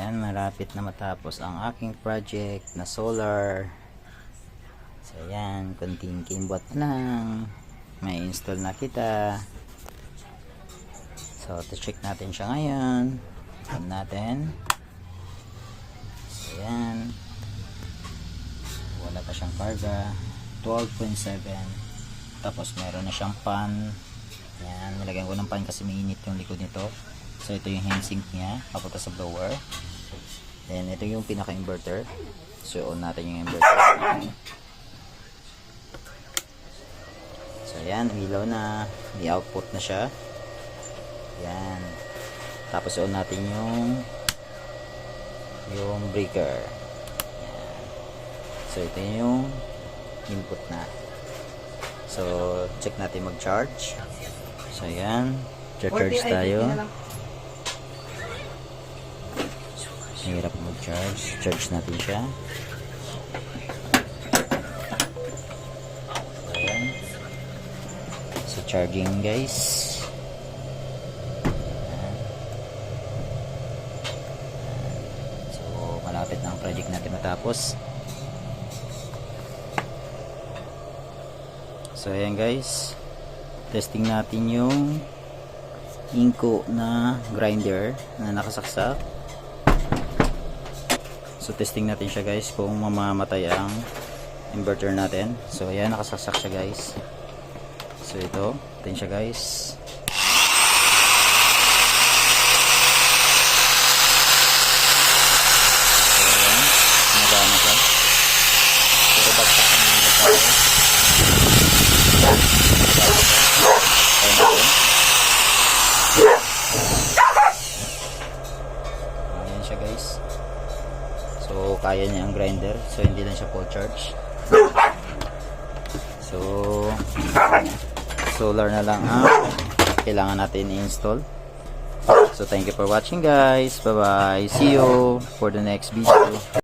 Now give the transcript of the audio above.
ayan, malapit na matapos ang aking project na solar. So, ayan, kunting kimbot lang. May install na kita. So, to-check natin siya ngayon. On natin. So, ayan. Wala pa siyang karga. 12.7. Tapos, meron na siyang pan. Ayan, nilagyan ko ng pan kasi mainit yung likod nito. So, ito yung heatsink niya, papunta sa blower. Then, ito yung pinaka-inverter. So, on natin yung inverter. So, ayan, ilaw na. May output na siya. Ayan. Tapos, on natin yung yung breaker. Ayan. So, ito yung input na. So, check natin mag-charge. So, ayan. Charge tayo. Mag-charge. Charge natin siya. Ayan. So, charging guys. So, malapit na ang project natin matapos. So, ayan guys. Testing natin yung inko na grinder na nakasaksak. So testing natin siya guys kung mamamatay ang inverter natin. So ayan nakasaksak siya guys. So ito, ito siya guys. So ayan, nagana siya. Pero bagsak ang inverter. Ayan natin. Ayan siya guys. So, kaya niya ang grinder. So, hindi lang siya full charge. So, solar na lang ang kailangan natin i-install. So, thank you for watching guys. Bye-bye. See you for the next video.